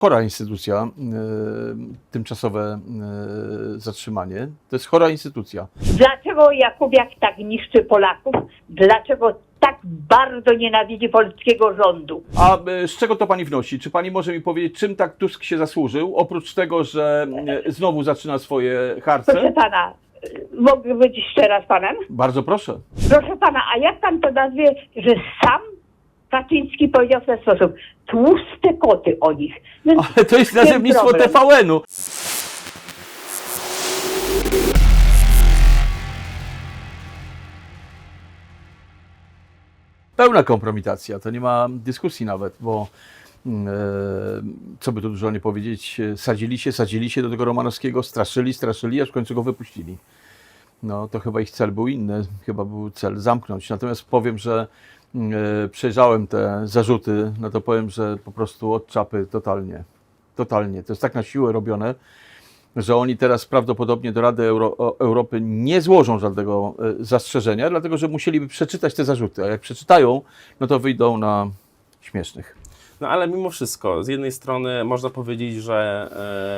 chora instytucja, e, tymczasowe e, zatrzymanie. To jest chora instytucja. Dlaczego Jakubiak tak niszczy Polaków? Dlaczego tak bardzo nienawidzi polskiego rządu? A e, z czego to pani wnosi? Czy pani może mi powiedzieć, czym tak Tusk się zasłużył? Oprócz tego, że znowu zaczyna swoje Proszę harce? pana, y, mogę być jeszcze raz panem? Bardzo proszę. Proszę pana, a jak pan to nazwie, że sam Kaczyński powiedział w ten sposób, tłuste koty o nich. Więc Ale to jest nazewnictwo problem? TVN-u. Pełna kompromitacja, to nie ma dyskusji nawet, bo mm, e, co by tu dużo nie powiedzieć, e, sadzili się, sadzili się do tego Romanowskiego, straszyli, straszyli, aż w końcu go wypuścili. No to chyba ich cel był inny, chyba był cel zamknąć. Natomiast powiem, że przejrzałem te zarzuty, no to powiem, że po prostu od czapy totalnie. Totalnie. To jest tak na siłę robione, że oni teraz prawdopodobnie do Rady Euro Europy nie złożą żadnego e, zastrzeżenia, dlatego że musieliby przeczytać te zarzuty. A jak przeczytają, no to wyjdą na śmiesznych. No ale mimo wszystko, z jednej strony można powiedzieć, że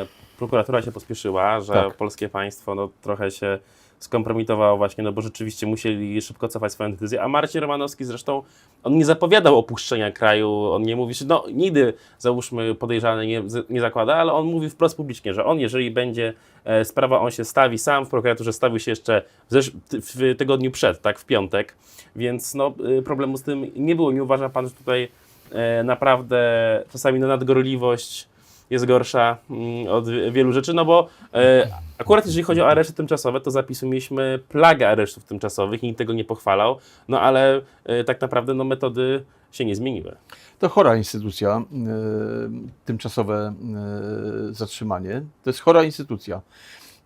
e, prokuratura się pospieszyła, że Tak. polskie państwo no, trochę się skompromitowało właśnie, no bo rzeczywiście musieli szybko cofać swoją decyzję, a Marcin Romanowski zresztą, on nie zapowiadał opuszczenia kraju, on nie mówi, że no nigdy załóżmy podejrzany nie, nie zakłada, ale on mówi wprost publicznie, że on jeżeli będzie e, sprawa, on się stawi sam, w prokuraturze stawił się jeszcze w, w tygodniu przed, tak, w piątek, więc no y, problemu z tym nie było, nie uważa pan, że tutaj e, naprawdę czasami no, nadgorliwość jest gorsza mm, od wielu rzeczy, no bo e, akurat jeżeli chodzi o areszty tymczasowe, to zapisu mieliśmy plagę aresztów tymczasowych i nikt tego nie pochwalał, no ale e, tak naprawdę no, metody się nie zmieniły. To chora instytucja, e, tymczasowe zatrzymanie. To jest chora instytucja.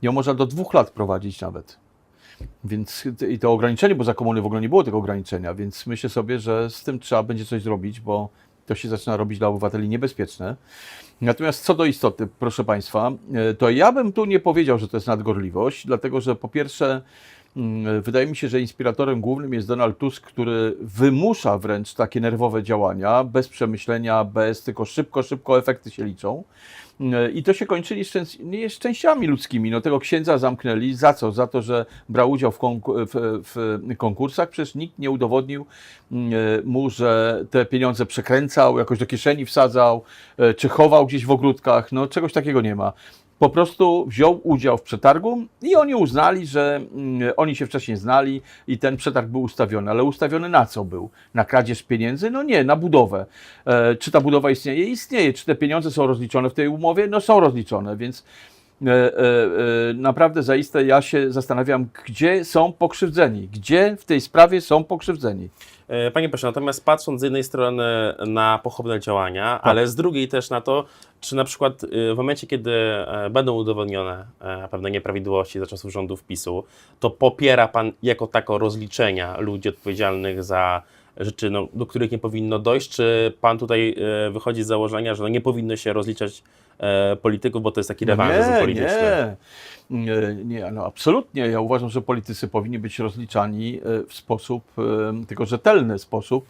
Ją można do dwóch lat prowadzić nawet. Więc i to ograniczenie, bo za komuny w ogóle nie było tego ograniczenia, więc myślę sobie, że z tym trzeba będzie coś zrobić, bo to się zaczyna robić dla obywateli niebezpieczne. Natomiast co do istoty, proszę Państwa, e, to ja bym tu nie powiedział, że to jest nadgorliwość, dlatego że po pierwsze, wydaje mi się, że inspiratorem głównym jest Donald Tusk, który wymusza wręcz takie nerwowe działania, bez przemyślenia, bez tylko szybko, szybko efekty się liczą. E, I to się kończy nieszczęs- nieszczęściami ludzkimi. No tego księdza zamknęli. Za co? Za to, że brał udział w, konku- w, w konkursach. Przecież nikt nie udowodnił mm, mu, że te pieniądze przekręcał, jakoś do kieszeni wsadzał, e, czy chował gdzieś w ogródkach. No czegoś takiego nie ma. Po prostu wziął udział w przetargu i oni uznali, że mm, oni się wcześniej znali i ten przetarg był ustawiony. Ale ustawiony na co był? Na kradzież pieniędzy? No nie, na budowę. E, czy ta budowa istnieje? Istnieje. Czy te pieniądze są rozliczone w tej umowie? No są rozliczone, więc e, e, naprawdę zaiste ja się zastanawiam, gdzie są pokrzywdzeni? Gdzie w tej sprawie są pokrzywdzeni? Panie pośle, natomiast patrząc z jednej strony na pochopne działania, ale z drugiej też na to, czy na przykład e, w momencie, kiedy e, będą udowodnione e, pewne nieprawidłowości za czasów rządów PiSu, to popiera Pan jako tako rozliczenia ludzi odpowiedzialnych za rzeczy, no, do których nie powinno dojść, czy Pan tutaj e, wychodzi z założenia, że no, nie powinno się rozliczać e, polityków, bo to jest taki rewanżyzm nie, polityczny? nie. Nie, nie, no absolutnie. Ja uważam, że politycy powinni być rozliczani e, w sposób, e, tylko rzetelny sposób,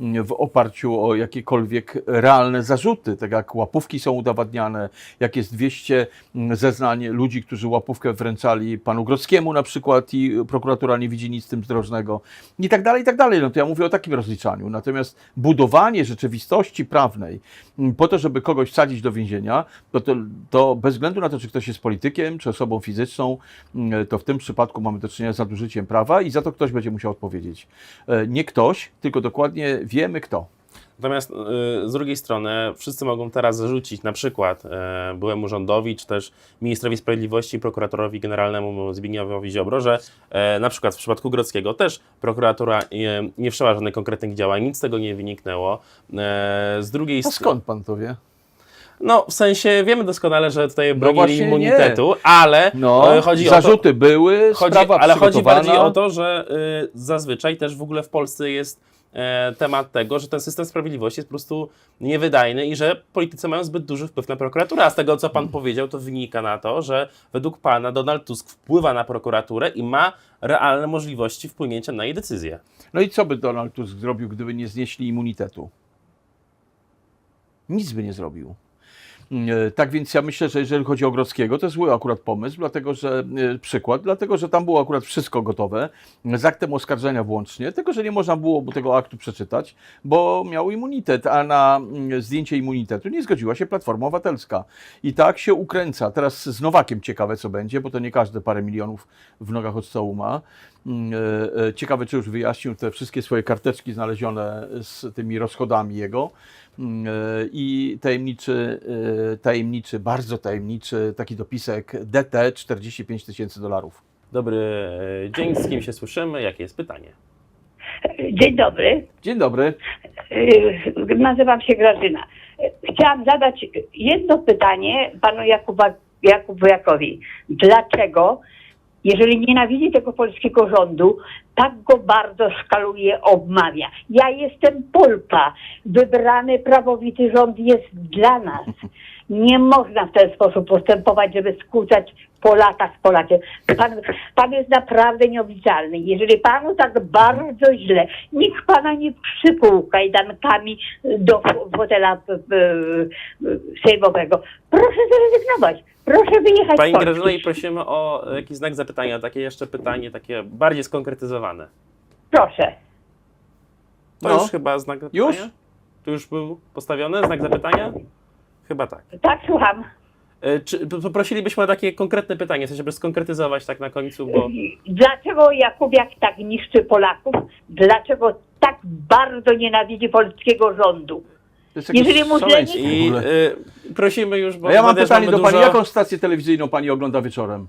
m, w oparciu o jakiekolwiek realne zarzuty, tak jak łapówki są udowadniane, jak jest 200 m, zeznań ludzi, którzy łapówkę wręczali panu Grodzkiemu na przykład i prokuratura nie widzi nic z tym zdrożnego i tak dalej, i tak dalej. No to ja mówię o takim rozliczaniu. Natomiast budowanie rzeczywistości prawnej m, po to, żeby kogoś wsadzić do więzienia, to, to, to bez względu na to, czy ktoś jest politykiem, czy osobą fizyczną, mm, to w tym przypadku mamy do czynienia z nadużyciem prawa i za to ktoś będzie musiał odpowiedzieć. E, Nie ktoś, tylko dokładnie wiemy kto. Natomiast y, z drugiej strony wszyscy mogą teraz zarzucić na przykład y, byłemu rządowi, czy też ministrowi sprawiedliwości, prokuratorowi generalnemu Zbigniewowi Ziobro, że na przykład w przypadku Grodzkiego też prokuratura nie wszczęła żadnych konkretnych działań, nic z tego nie wyniknęło. Z drugiej strony... skąd pan to wie? No, w sensie wiemy doskonale, że tutaj bronili właśnie nie. immunitetu, ale No, y, chodzi o to... zarzuty były, Chodzi, ale chodzi bardziej o to, że y, zazwyczaj też w ogóle w Polsce jest e, temat tego, że ten system sprawiedliwości jest po prostu niewydajny i że politycy mają zbyt duży wpływ na prokuraturę. A z tego, co pan powiedział, to wynika na to, że według pana Donald Tusk wpływa na prokuraturę i ma realne możliwości wpłynięcia na jej decyzje. No i co by Donald Tusk zrobił, gdyby nie znieśli immunitetu? Nic by nie zrobił. E, Tak więc ja myślę, że jeżeli chodzi o Grodzkiego, to jest zły akurat pomysł, dlatego że e, przykład, dlatego że tam było akurat wszystko gotowe, z aktem oskarżenia włącznie, tylko że nie można było tego aktu przeczytać, bo miał immunitet, a na mm, zdjęcie immunitetu nie zgodziła się Platforma Obywatelska. I tak się ukręca. Teraz z Nowakiem ciekawe co będzie, bo to nie każde parę milionów w nogach od stołu ma. Mm, e, e, Ciekawe, czy już wyjaśnił te wszystkie swoje karteczki znalezione z tymi rozchodami jego. Mm, e, I tajemniczy, tajemniczy, bardzo tajemniczy taki dopisek DT 45 tysięcy dolarów. Dobry dzień, z kim się słyszymy? Jakie jest pytanie? Dzień dobry. Dzień dobry. Nazywam się Grażyna. Chciałam zadać jedno pytanie panu Jakuba, Jakubiakowi. Dlaczego, jeżeli nienawidzi tego polskiego rządu, tak go bardzo szkaluje, obmawia? Ja jestem Polka. Wybrany prawowity rząd jest dla nas. Nie można w ten sposób postępować, żeby skłócać Polaka z Polakiem. Pan, pan jest naprawdę nieobliczalny. Jeżeli panu tak bardzo źle, nikt pana nie przykuł kajdankami do fotela e, e, sejmowego. Proszę zrezygnować. Proszę wyjechać Pani. Grażyna i prosimy o jakiś znak zapytania, takie jeszcze pytanie, takie bardziej skonkretyzowane. Proszę. To No. już chyba znak zapytania? Już? Tu już był postawiony znak zapytania? Chyba tak. Tak, słucham. E, Czy poprosilibyśmy o takie konkretne pytanie, żeby skonkretyzować tak na końcu, bo Dlaczego Jakubiak tak niszczy Polaków? Dlaczego tak bardzo nienawidzi polskiego rządu? Jeżeli mu i e, prosimy już, bo A ja mam pytanie do Pani, dużo... jaką stację telewizyjną Pani ogląda wieczorem?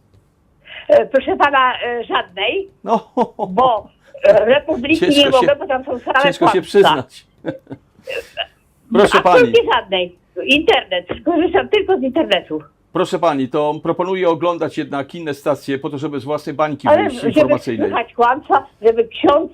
E, Proszę pana, e, żadnej, No, bo e, Republiki Ciężko nie się- mogę, bo tam są same ciężko się kłamstwa. przyznać. Proszę Pani, Absolutnie żadnej. Internet. Skorzystam tylko z internetu. proszę Pani, to proponuję oglądać jednak inne stacje po to, żeby z własnej bańki Ale wyjść żeby informacyjnej. słuchać kłamstwa, żeby ksiądz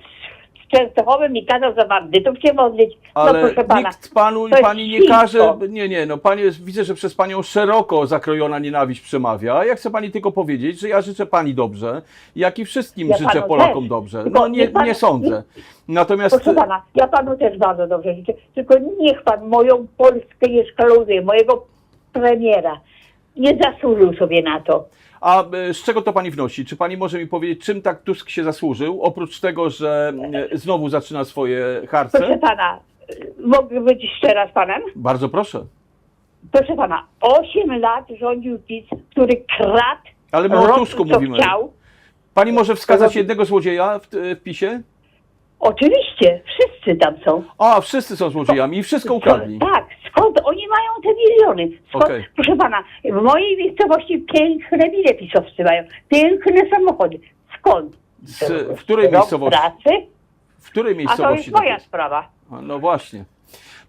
z Częstochowy mi kazał za bandytów się modlić. no Ale proszę pana. nikt panu i to pani nie świństwo. każe. Nie, nie, no pani widzę, że przez panią szeroko zakrojona nienawiść przemawia. Ja chcę pani tylko powiedzieć, że ja życzę pani dobrze, jak i wszystkim Ja życzę panu Polakom też. dobrze. Tylko No nie, niech pan- nie sądzę. Natomiast Proszę pana, ja panu też bardzo dobrze życzę. Tylko niech pan moją Polskę nie szkaluje, mojego premiera. Nie zasłużył sobie na to. A e, z czego to pani wnosi? Czy pani może mi powiedzieć, czym tak Tusk się zasłużył? Oprócz tego, że e, znowu zaczyna swoje Proszę harce? pana, mogę być szczera z panem? Bardzo proszę. Proszę pana, 8 lat rządził PiS, który kradł, Ale my o Tusku mówimy. chciał. Pani może wskazać jednego złodzieja w, w PiSie? Oczywiście, wszyscy tam są. A, wszyscy są złodziejami i wszystko ukradli. Tak, oni mają te miliony? Skąd, Okej. Proszę pana, w mojej miejscowości piękne bile pisowcy mają, piękne samochody. Skąd? Z, w której Rok miejscowości? pracy? W której A to miejscowości? jest tak moja jest? sprawa. No właśnie.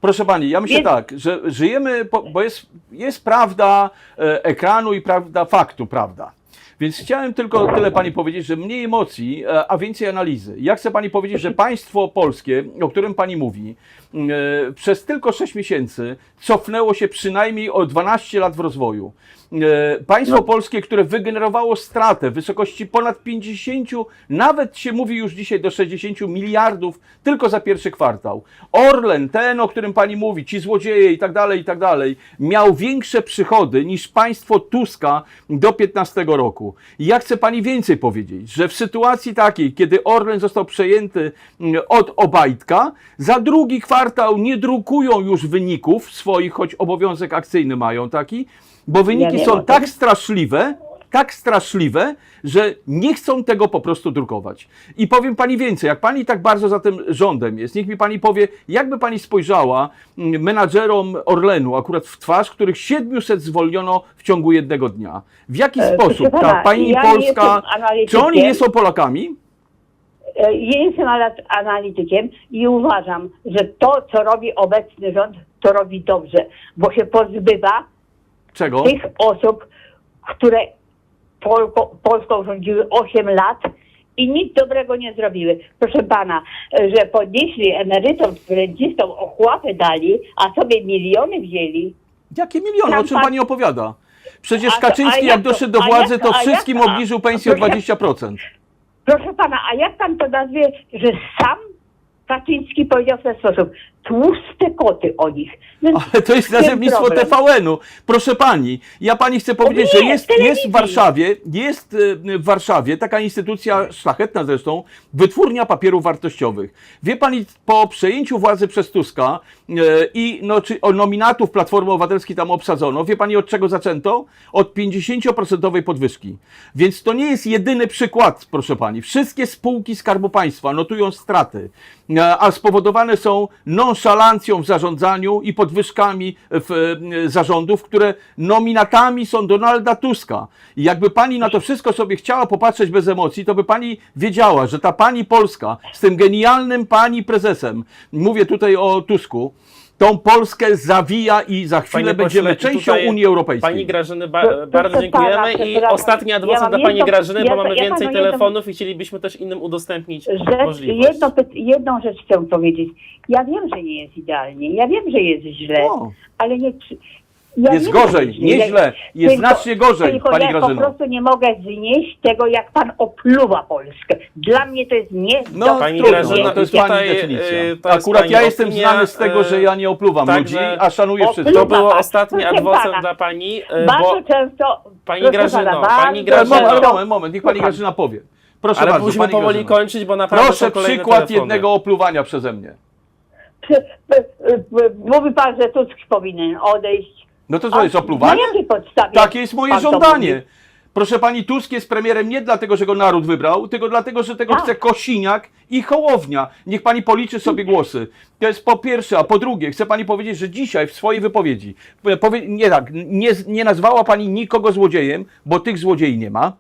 Proszę pani, ja myślę Więc- tak, że żyjemy, po, bo jest, jest prawda e, ekranu i prawda faktu, prawda. Więc chciałem tylko tyle pani powiedzieć, że mniej emocji, e, a więcej analizy. Ja chcę pani powiedzieć, że państwo polskie, o którym pani mówi, przez tylko 6 miesięcy cofnęło się przynajmniej o 12 lat w rozwoju. E, Państwo polskie, które wygenerowało stratę w wysokości ponad 50, nawet się mówi już dzisiaj do 60 miliardów tylko za pierwszy kwartał. Orlen, ten, o którym pani mówi, ci złodzieje i tak dalej, i tak dalej, miał większe przychody niż państwo Tuska do 15 roku. I ja chcę pani więcej powiedzieć, że w sytuacji takiej, kiedy Orlen został przejęty mm, od Obajtka, za drugi kwartał nie drukują już wyników swoich, choć obowiązek akcyjny mają taki, bo wyniki nie są wiem. tak straszliwe, tak straszliwe, że nie chcą tego po prostu drukować. I powiem pani więcej, jak pani tak bardzo za tym rządem jest, niech mi pani powie, jakby pani spojrzała mm, menadżerom Orlenu akurat w twarz, których 700 zwolniono w ciągu jednego dnia. W jaki E, sposób ta pani ja Polska, czy oni nie są Polakami? E, Ja jestem ala- analitykiem i uważam, że to, co robi obecny rząd, to robi dobrze, bo się pozbywa Czego? tych osób, które Polko, Polską rządziły 8 lat i nic dobrego nie zrobiły. Proszę pana, e, że podnieśli emerytom, rencistom ochłapy dali, a sobie miliony wzięli. Jakie miliony? O czym pan- pani opowiada? Przecież A to- Kaczyński, jak jak doszedł do władzy, jak to to- jak wszystkim a- obniżył pensję o proszę- 20%. Proszę pana, a jak pan to nazwie, że sam Kaczyński powiedział w ten sposób, tłuste koty o nich. Więc Ale to jest nazewnictwo problem. TVN-u. Proszę pani, ja pani chcę powiedzieć, nie, że jest, jest w Warszawie, jest e, w Warszawie taka instytucja szlachetna zresztą, wytwórnia papierów wartościowych. Wie pani, po przejęciu władzy przez Tuska e, i no, czy, o nominatów Platformy Obywatelskiej tam obsadzono, wie pani od czego zaczęto? Od 50% podwyżki. Więc to nie jest jedyny przykład, proszę pani. Wszystkie spółki Skarbu Państwa notują straty, e, a spowodowane są nonszalancją w zarządzaniu i podwyżkami w e, zarządów, które nominatami są Donalda Tuska. I jakby pani na to wszystko sobie chciała popatrzeć bez emocji, to by pani wiedziała, że ta pani Polska z tym genialnym pani prezesem, mówię tutaj o Tusku, tą Polskę zawija i za chwilę Panie będziemy pośle, częścią tutaj Unii Europejskiej. Pani Grażyny, ba- bardzo pana, dziękujemy i ostatni Ja adwokat mam dla Pani jedno- Grażyny, bo ja- mamy ja więcej panu jedno- telefonów i chcielibyśmy też innym udostępnić Rzecz, możliwość. jedno, jedną rzecz chcę powiedzieć. Ja wiem, że nie jest idealnie. Ja wiem, że jest źle, O. ale nie. Ja Jest wiem, gorzej, że źle. nie źle, jest Tylko- znacznie gorzej, tylko pani ja Grażyno. po prostu nie mogę znieść tego, jak pan opluwa Polskę. Dla mnie to jest nie No, do Pani trudno, Grażyno, no, to jest tutaj, pani definicja. to jest Akurat pani ja jestem opinia, znany z tego, że ja nie opluwam także- ludzi, a szanuję O, wszystkich. To Luba, był tak, ostatni proszę adwokat pana. dla Pani, Bardzo bo często. Pani proszę Grażyno, pana, pani bardzo Ale moment, Grażyno. moment, moment, niech pani Słucham. Grażyna powie. Proszę ale bardzo, musimy pani powoli Grażyno. kończyć, bo naprawdę Proszę są kolejne przykład telefony. jednego opluwania przeze mnie. Przy- p- p- Mówi pan, że Tusk powinien odejść. No to co jest opluwanie? Na jakiej podstawie? Takie jest moje pan to żądanie. mówi? Proszę pani, Tusk jest premierem nie dlatego, że go naród wybrał, tylko dlatego, że tego Tak. chce Kosiniak i Hołownia. Niech pani policzy sobie głosy. To jest po pierwsze, a po drugie, chcę pani powiedzieć, że dzisiaj w swojej wypowiedzi, powie, nie tak, nie, nie nazwała pani nikogo złodziejem, bo tych złodziei nie ma.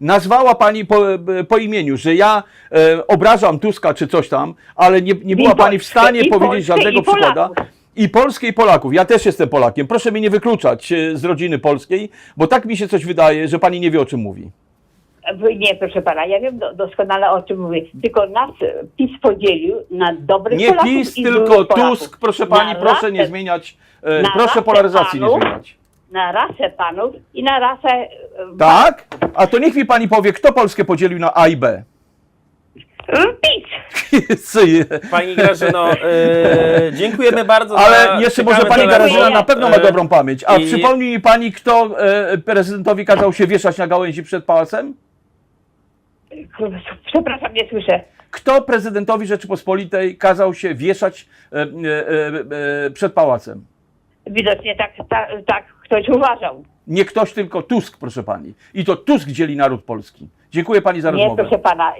Nazwała pani po, po imieniu, że ja e, obrażam Tuska czy coś tam, ale nie, nie była I pani w Polskę, stanie i powiedzieć Polskę, żadnego i Polaków. przykłada. I Polskie i Polaków. Ja też jestem Polakiem. Proszę mnie nie wykluczać e, z rodziny polskiej, bo tak mi się coś wydaje, że pani nie wie o czym mówi. Nie, proszę pana, ja wiem do, doskonale o czym mówię. Tylko nas e, PiS podzielił na dobrych Nie Polaków PiS, i tylko Polaków. Tusk. Proszę pani, Na proszę nie rasę- zmieniać. e, Proszę polaryzacji nie panów. zmieniać. Na rasę panów i na rasę... Tak? A to niech mi pani powie, kto Polskę podzielił na A i B. PiS! Pani Grażyno, y, dziękujemy bardzo za Ale jeszcze może pani telefon. Grażyna na pewno ma Y, dobrą pamięć. A i- przypomni mi pani, kto e, prezydentowi kazał się wieszać na gałęzi przed pałacem? Przepraszam, nie słyszę. Kto prezydentowi Rzeczypospolitej kazał się wieszać e, e, e, e, przed pałacem? Widocznie tak, tak, tak ktoś uważał. Nie ktoś, tylko Tusk, proszę pani. I to Tusk dzieli naród polski. Dziękuję pani za Nie, rozmowę. proszę pana.